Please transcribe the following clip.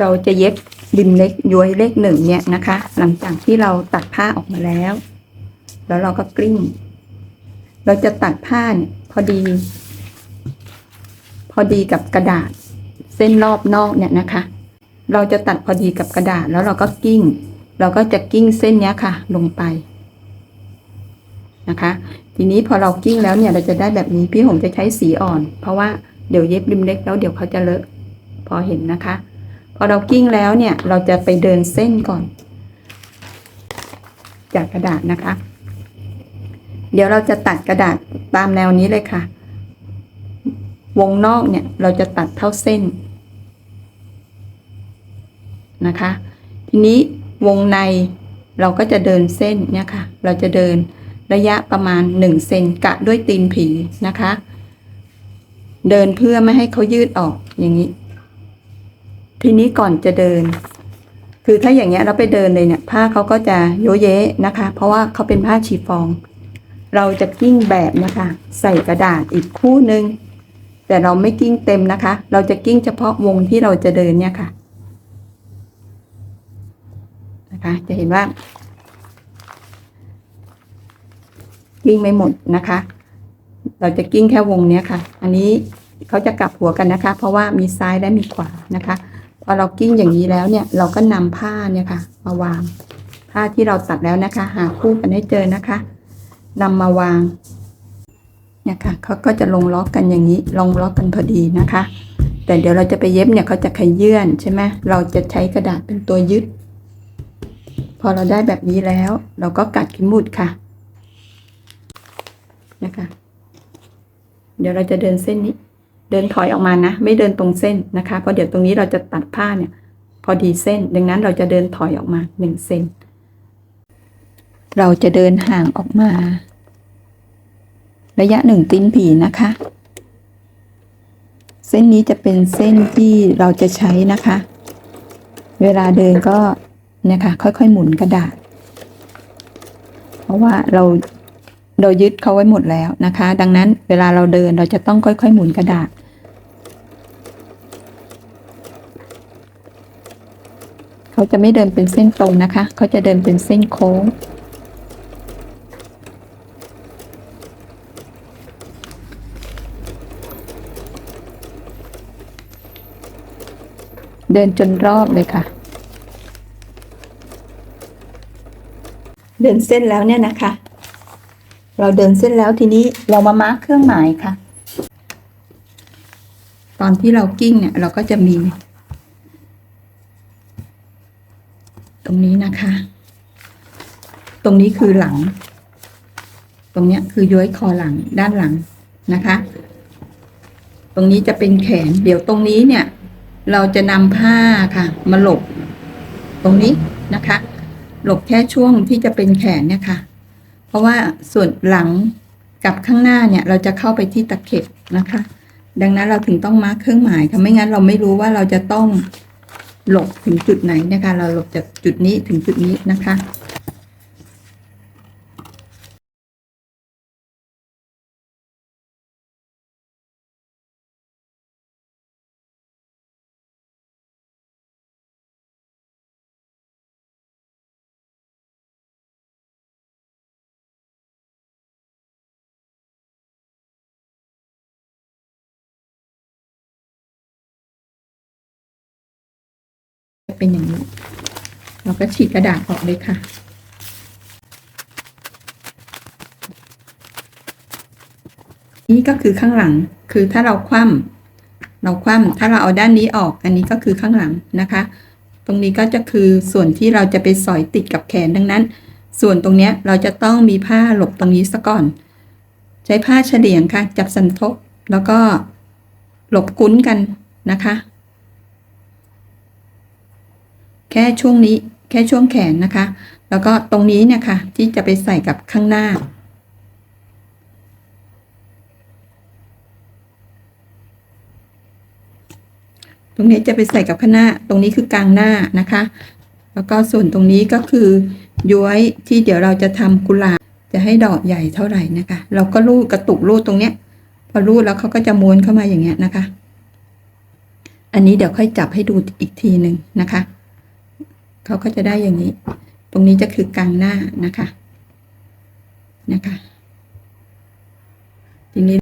เราจะเย็บริมเล็กย้วยเลขหนึ่งเนี่ยนะคะ หลังจากที่เราตัดผ้าออกมาแล้ว แล้วเราก็กลิ้ง เราจะตัดผ้าเนี่ยพอดี พอดีกับกระดาษ เส้นรอบนอกเนี่ยนะคะ เราจะตัดพอดีกับกระดาษแล้วเราก็กิ้ง เราก็จะกิ้งเส้นเนี้ยค่ะ ลงไปนะคะ ทีนี้พอเรากิ้งแล้วเนี่ยเราจะได้แบบนี้พี่หงจะใช้สีอ่อน เพราะว่าเดี๋ยวเย็บริมเล็กแล้วเดี๋ยวเขาจะเลอะพอเห็นนะคะ พอเรากิ้งแล้วเนี่ยเราจะไปเดินเส้นก่อน จากกระดาษนะคะ เดี๋ยวเราจะตัดกระดาษตามแนวนี้เลยค่ะ วงนอกเนี่ยเราจะตัดเท่าเส้นนะคะ ทีนี้วงในเราก็จะเดินเส้นเนี่ยค่ะ เราจะเดินระยะประมาณ1เซนกะด้วยตีนผีนะคะ เดินเพื่อไม่ให้เขายืดออกอย่างนี้ ทีนี้ก่อนจะเดิน คือถ้าอย่างเงี้ยเราไปเดินเลยเนี่ย ผ้าเขาก็จะโยเยะนะคะ เพราะว่าเขาเป็นผ้าชีฟอง เราจะกิ้งแบบนะคะ ใส่กระดาษอีกคู่หนึ่งแต่เราไม่กิ้งเต็มนะคะ เราจะกิ้งเฉพาะวงที่เราจะเดินเนี่ยค่ะนะคะ จะเห็นว่า กิ้งไม่หมดนะคะ เราจะกิ้งแค่วงเนี้ยค่ะ อันนี้เขาจะกลับหัวกันนะคะ เพราะว่ามีซ้ายและมีขวานะคะ อเรากิ้งอย่างนี้แล้วเนี่ยเราก็นำผ้าเนี่ยค่ะ มาวาง ผ้าที่เราตัดแล้วนะคะ หาคู่กันให้เจอนะคะนำมาวางเนี่ยค่ะเขาก็จะลงล็อกกันอย่างนี้ ลงล็อกกันพอดีนะคะ แต่เดี๋ยวเราจะไปเย็บเนี่ยเขาจะขยื่นใช่ไหมเราจะใช้กระดาษเป็นตัวยึด พอเราได้แบบนี้แล้ว เราก็กัดขีมุดค่ะนะคะ เดี๋ยวเราจะเดินเส้นนี้ เดินถอยออกมานะ ไม่เดินตรงเส้นนะคะ เพราะเดี๋ยวตรงนี้เราจะตัดผ้าเนี่ย พอดีเส้น ดังนั้นเราจะเดินถอยออกมาหนึ่งเซนเราจะเดินห่างออกมา ระยะหนึ่งตีนผีนะคะ เส้นนี้จะเป็นเส้นที่เราจะใช้นะคะ เวลาเดินก็เนี่ยค่ะค่อยๆหมุนกระดาษ เพราะว่าเราเรายึดเขาไว้หมดแล้วนะคะ ดังนั้นเวลาเราเดินเราจะต้องค่อยๆ หมุนกระดาษ เขาจะไม่เดินเป็นเส้นตรงนะคะ เขาจะเดินเป็นเส้นโค้ง เดินจนรอบเลยค่ะ เดินเส้นแล้วเนี่ยนะคะ เราเดินเส้นแล้วทีนี้เรามามาร์คเครื่องหมายค่ะ ตอนที่เรากิ้งเนี่ยเราก็จะมี ตรงนี้นะคะ ตรงนี้คือหลัง ตรงเนี้ยคือย้อยคอหลังด้านหลังนะคะ ตรงนี้จะเป็นแขน เดี๋ยวตรงนี้เนี่ย เราจะนำผ้าค่ะ มาหลบ ตรงนี้นะคะ หลบแค่ช่วงที่จะเป็นแขนเนี่ยค่ะ เพราะว่าส่วนหลังกับข้างหน้าเนี่ย เราจะเข้าไปที่ตะเข็บนะคะ ดังนั้นเราถึงต้องมาร์คเครื่องหมายค่ะไม่งั้นเราไม่รู้ว่าเราจะต้อง หลบถึงจุดไหนนะคะ เราหลบจากจุดนี้ถึงจุดนี้นะคะ จะเป็นอย่างนี้ เราก็ฉีกกระดาษออกเลยค่ะ นี่ก็คือข้างหลัง คือถ้าเราคว่ำเราคว่ำถ้าเราเอาด้านนี้ออก อันนี้ก็คือข้างหลังนะคะ ตรงนี้ก็จะคือส่วนที่เราจะไปสอยติดกับแขนดังนั้น ส่วนตรงเนี้ยเราจะต้องมีผ้าหลบตรงนี้ซะก่อน ใช้ผ้าเฉลียงค่ะ จับสันทบแล้วก็หลบกุ้นกันนะคะ แค่ช่วงนี้แค่ช่วงแขนนะคะ แล้วก็ตรงนี้เนี่ยค่ะ ที่จะไปใส่กับข้างหน้า ตรงนี้จะไปใส่กับข้างหน้า ตรงนี้คือกลางหน้านะคะ แล้วก็ส่วนตรงนี้ก็คือย้วยที่เดี๋ยวเราจะทำกุหลาบจะให้ดอกใหญ่เท่าไหร่นะคะ เราก็รูดกระตุกรูดตรงเนี้ย พอรูดแล้วเขาก็จะม้วนเข้ามาอย่างเงี้ยนะคะ อันนี้เดี๋ยวค่อยจับให้ดูอีกทีหนึ่งนะคะ เขาก็จะได้อย่างนี้ ตรงนี้จะคือกลางหน้านะคะนะคะทีนี้